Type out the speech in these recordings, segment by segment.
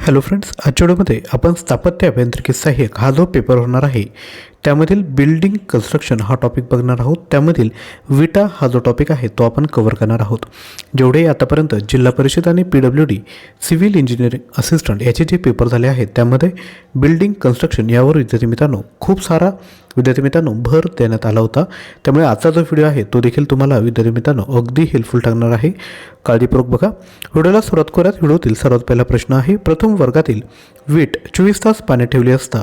Hello friends आजच्या व्हिडिओमध्ये आपण स्थापत्य अभियांत्रिकी सहाय्यक हा जो पेपर होणार आहे. त्यामधील बिल्डिंग कन्स्ट्रक्शन हा टॉपिक बघणार आहोत. त्यामधील विटा हा जो टॉपिक आहे तो आपण कव्हर करणार आहोत. जेवढे आतापर्यंत जिल्हा परिषद आणि P W D civil engineering assistant याचे जे पेपर झाले आहेत त्यामध्ये बिल्डिंग कन्स्ट्रक्शन यावर विद्यार्थी मित्रांनो खूप सारा विद्यार्थी मित्रांनो भर देण्यात आला होता. त्यामुळे आजचा जो व्हिडिओ आहे तो देखील तुम्हाला विद्यार्थी मित्रांनो अगदी हेल्पफुल ठरणार आहे. काळजीपूर्वक बघा. व्हिडिओला सुरुवात करत व्हिडिओतील सर्वात पहिला प्रश्न आहे प्रथम वर्गातील वीट चोवीस तास पाण्यात ठेवली असता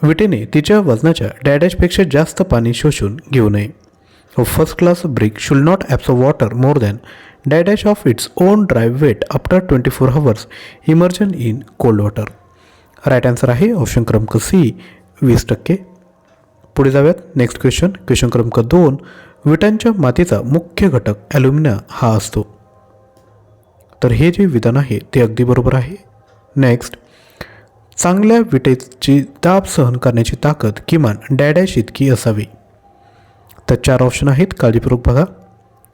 विटेने तिच्या वजनाच्या डॅडॅशपेक्षा जास्त पाणी शोषून घेऊ नये. First class brick should not absorb water more than dash dash of its own dry weight after twenty four hours immersion in cold water right answer आहे ऑप्शन क्रमांक सी वीस टक्के. पुढे जाऊयात. नेक्स्ट क्वेश्चन क्वेश्चन क्रमांक दोन. विटांच्या मातीचा मुख्य घटक ॲल्युमिना हा असतो. तर हे जे विधान आहे ते अगदी बरोबर आहे. नेक्स्ट चांगल्या विटेची दाब सहन करण्याची ताकद किमान डॅडॅश इतकी असावी. तर चार ऑप्शन आहेत काळजीपूर्वक बघा.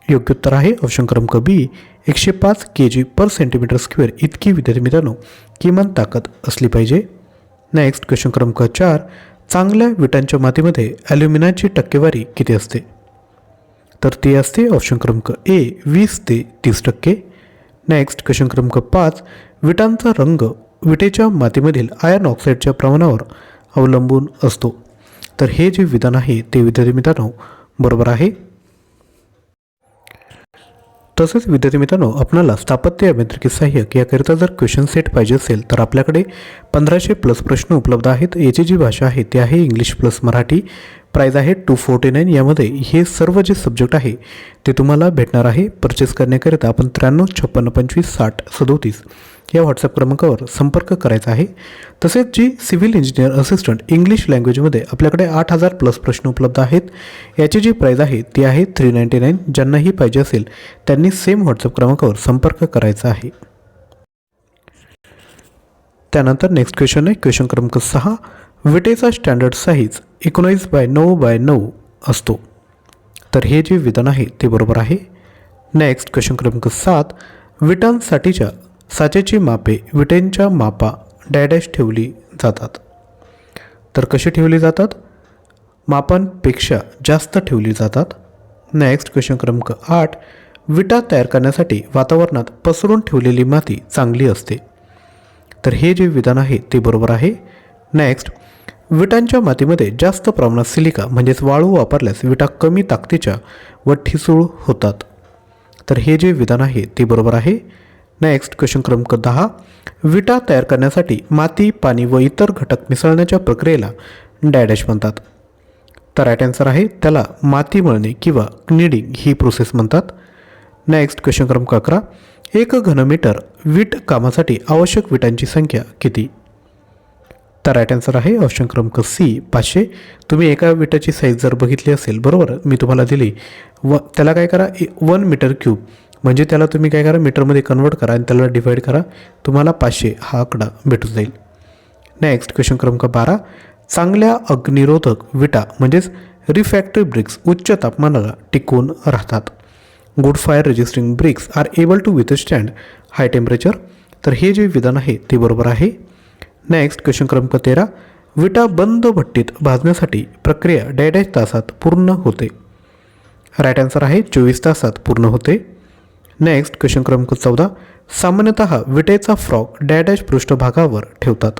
योग्य उत्तर आहे ऑप्शन क्रमांक बी एकशे पाच के जी पर सेंटीमीटर स्क्वेअर इतकी विद्यार्थी मित्रांनो किमान ताकद असली पाहिजे. नेक्स्ट क्वेश्चन क्रमांक चार. चांगल्या विटांच्या मातीमध्ये ॲल्युमिनाची टक्केवारी किती असते? तर ती असते ऑप्शन क्रमांक ए वीस ते तीस टक्के. नेक्स्ट क्वेश्चन क्रमांक पाच विटांचा रंग विटेच्या मातीमधील आयर्न ऑक्साईडच्या प्रमाणावर अवलंबून असतो. तर हे जे विधान आहे ते विद्यार्थी मित्रांनो बरोबर आहे? तसेच विद्यार्थी मित्रांनो आपणाला स्थापत्य अभियांत्रिकी सहाय्यक याकरिता जर क्वेश्चन सेट पाहिजे असेल तर आपल्याकडे पंधराशे प्लस प्रश्न उपलब्ध आहेत. याची जी भाषा आहे ती आहे इंग्लिश प्लस मराठी. प्राईज आहे टू फोर्टी नाईन यामध्ये हे सर्व जे सब्जेक्ट आहे ते तुम्हाला भेटणार आहे. परचेस करण्याकरिता आपण त्र्याण्णव छप्पन्न पंचवीस साठ सदोतीस. या व्हॉट्सअप क्रमांकावर संपर्क करायचा आहे. तसेच जी सिव्हिल इंजिनियर असिस्टंट इंग्लिश लँग्वेजमध्ये आपल्याकडे आठ हजार प्लस प्रश्न उपलब्ध आहेत. याची जी प्राईज आहे ती आहे थ्री नाईंटी नाईन ज्यांनाही पाहिजे असेल त्यांनी सेम व्हॉट्सअप क्रमांकावर संपर्क करायचा आहे. त्यानंतर नेक्स्ट क्वेश्चन आहे. क्वेश्चन क्रमांक सहा. विटेचा स्टँडर्ड साईज एकोणावीस बाय नऊ बाय नऊ असतो. तर हे जे विधान आहे ते बरोबर आहे. नेक्स्ट क्वेश्चन क्रमांक सात. विटांसाठीच्या साचेची मापे विटेंच्या मापा डॅडॅश ठेवली जातात. तर कशी ठेवली जातात? मापांपेक्षा जास्त ठेवली जातात. नेक्स्ट क्वेश्चन क्रमांक आठ. विटा तयार करण्यासाठी वातावरणात पसरून ठेवलेली माती चांगली असते. तर हे जे विधान आहे ते बरोबर आहे. नेक्स्ट विटांच्या मातीमध्ये जास्त प्रमाणात सिलिका म्हणजेच वाळू वापरल्यास विटा कमी ताकदीच्या व ठिसूळ होतात. तर हे जे विधान आहे ते बरोबर आहे. नेक्स्ट क्वेश्चन क्रमांक दहा. विटा तयार करण्यासाठी माती पाणी व इतर घटक मिसळण्याच्या प्रक्रियेला डॅडॅश म्हणतात. तर राईट आन्सर आहे त्याला माती मळणे किंवा क्निडिंग ही प्रोसेस म्हणतात. नेक्स्ट क्वेश्चन क्रमांक अकरा. एक घनमीटर वीट कामासाठी आवश्यक विटांची संख्या किती? तर राईट आन्सर आहे ऑप्शन क्रमांक सी पाचशे. तुम्ही एका विटाची साईज जर बघितली असेल बरोबर मी तुम्हाला दिली. व त्याला काय करा वन मीटर क्यूब म्हणजे त्याला तुम्ही काय करा मीटरमध्ये कन्वर्ट करा आणि त्याला डिवाईड करा. तुम्हाला पाचशे हा आकडा भेटून जाईल. नेक्स्ट क्वेश्चन क्रमांक बारा. चांगल्या अग्निरोधक विटा म्हणजेच रिफॅक्टरी ब्रिक्स उच्च तापमानाला टिकून राहतात. Good fire resisting bricks are able to withstand high temperature तर हे जे विधान आहे ते बरोबर आहे. नेक्स्ट क्वेश्चन क्रमांक तेरा. विटा बंद भट्टीत भाजण्यासाठी प्रक्रिया डॅडॅश तासात पूर्ण होते. राईट आन्सर आहे चोवीस तासात पूर्ण होते. नेक्स्ट क्वेश्चन क्रमांक चौदा. सामान्यतः विटेचा फ्रॉक डॅडॅश पृष्ठभागावर ठेवतात.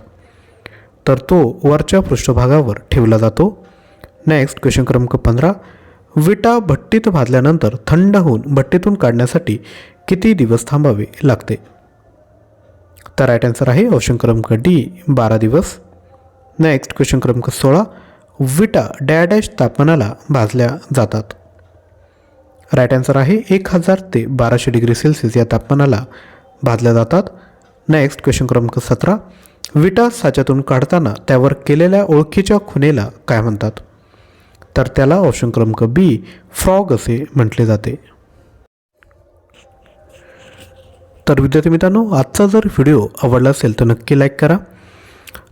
तर तो वरच्या पृष्ठभागावर ठेवला जातो. नेक्स्ट क्वेश्चन क्रमांक पंधरा. विटा भट्टीत भाजल्यानंतर थंड होऊन भट्टीतून काढण्यासाठी किती दिवस थांबावे लागते? तर राईट आन्सर आहे ऑप्शन क्रमांक डी बारा दिवस. नेक्स्ट क्वेश्चन क्रमांक सोळा. विटा डॅडॅश तापमानाला भाजल्या जातात. राईट आन्सर आहे एक हजार ते बाराशे डिग्री सेल्सिअस या तापमानाला भाजल्या जातात. नेक्स्ट क्वेश्चन क्रमांक सतरा. विटा साच्यातून काढताना त्यावर केलेल्या ओळखीच्या खुनेला काय म्हणतात? तर त्याला ऑप्शन क्रमांक बी फ्रॉग असे म्हटले जाते. तर विद्यार्थी मित्रांनो आजचा जर व्हिडिओ आवडला असेल तर नक्की लाईक करा.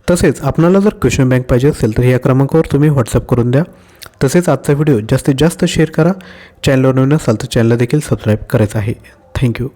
तसेच आपणाला जर क्वेश्चन बँक पाहिजे असेल तर या क्रमांकावर तुम्ही व्हॉट्सअप करून द्या. तसेच आजचा व्हिडिओ जास्तीत जास्त शेअर करा. चॅनलवर नवीन असाल तर चॅनलला देखील सबस्क्राईब करायचं आहे. थँक्यू